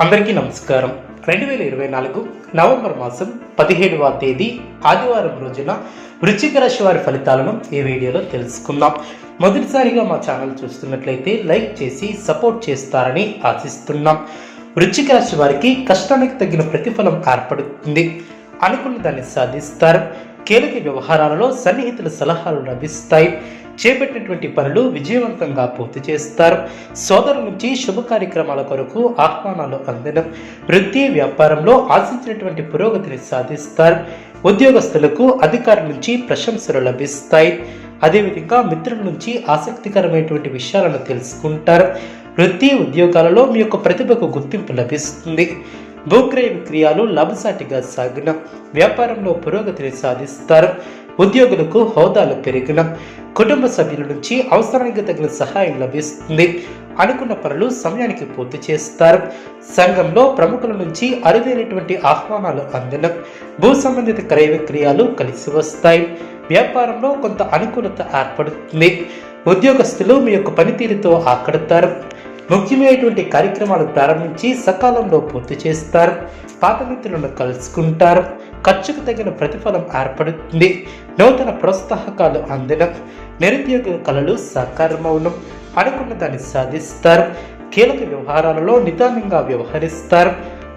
అందరికీ నమస్కారం. రెండు వేల ఇరవై నాలుగు నవంబర్ మాసం పదిహేడవ తేదీ ఆదివారం రోజున వృశ్చిక రాశి వారి ఫలితాలను ఈ వీడియోలో తెలుసుకుందాం. మొదటిసారిగా మా ఛానల్ చూస్తున్నట్లయితే లైక్ చేసి సపోర్ట్ చేస్తారని ఆశిస్తున్నాం. వృశ్చిక రాశి వారికి కష్టానికి తగిన ప్రతిఫలం ఏర్పడుతుంది. అనుకున్న దాన్ని సాధిస్తారు. కీలక వ్యవహారాలలో సన్నిహితుల సలహాలు లభిస్తాయి. చేపట్టినటువంటి పనులు విజయవంతంగా పూర్తి చేస్తారు. సోదరుల నుంచి శుభ కార్యక్రమాల కొరకు ఆహ్వానాలు అందడం వృత్తి వ్యాపారంలో ఆశించినటువంటి పురోగతిని సాధిస్తారు. ఉద్యోగస్తులకు అధికారుల నుంచి ప్రశంసలు లభిస్తాయి. అదేవిధంగా మిత్రుల నుంచి ఆసక్తికరమైనటువంటి విషయాలను తెలుసుకుంటారు. వృత్తి ఉద్యోగాలలో మీ యొక్క ప్రతిభకు గుర్తింపు లభిస్తుంది. భూక్రయ విక్రయాలు లాభసాటిగా సాగిన వ్యాపారంలో పురోగతిని సాధిస్తారు. ఉద్యోగులకు హోదాలు పెరిగిన. కుటుంబ సభ్యుల నుంచి అవసరానికి తగిన సహాయం లభిస్తుంది. అనుకున్న పనులు సమయానికి పూర్తి చేస్తారు. సంఘంలో ప్రముఖుల నుంచి అరుదైనటువంటి ఆహ్వానాలు అందిన భూ సంబంధిత క్రయ విక్రయాలు కలిసి వస్తాయి. వ్యాపారంలో కొంత అనుకూలత ఏర్పడుతుంది. ఉద్యోగస్తులు మీ యొక్క పనితీరుతో ఆకడతారు. ముఖ్యమైనటువంటి కార్యక్రమాలు ప్రారంభించి సకాలంలో పూర్తి చేస్తారు. పాత మిత్రులను కలుసుకుంటారు. ఖర్చుకు తగిన ప్రతిఫలం ఏర్పడుతుంది. నూతన ప్రోత్సాహకాలు అందడం నిరుద్యోగ కళలు సకారమవడం అనుకున్న దాన్ని సాధిస్తారు. కీలక వ్యవహారాలలో నిదానంగా వ్యవహరిస్తారు.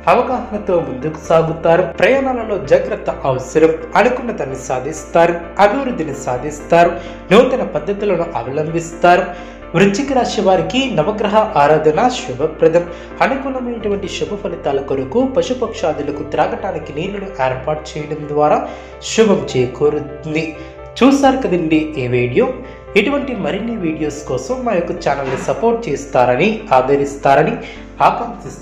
అవగాహనతో ముందుకు సాగుతారు. ప్రయాణాలలో జాగ్రత్త అవసరం అనుకున్న దాన్ని సాధిస్తారు. అభివృద్ధిని సాధిస్తారు. నూతన పద్ధతులను అవలంబిస్తారు. వృశ్చిక రాశి వారికి నవగ్రహ ఆరాధన శుభప్రదం. అనుకూలమైనటువంటి శుభ ఫలితాల కొరకు పశుపక్షాదులకు త్రాగటానికి నీళ్ళను ఏర్పాటు చేయడం ద్వారా శుభం చేకూరుతుంది. చూసారు కదండి ఈ వీడియో? ఇటువంటి మరిన్ని వీడియోస్ కోసం మా యొక్క ఛానల్ని సపోర్ట్ చేస్తారని ఆదరిస్తారని ఆకాంక్షిస్తున్నాను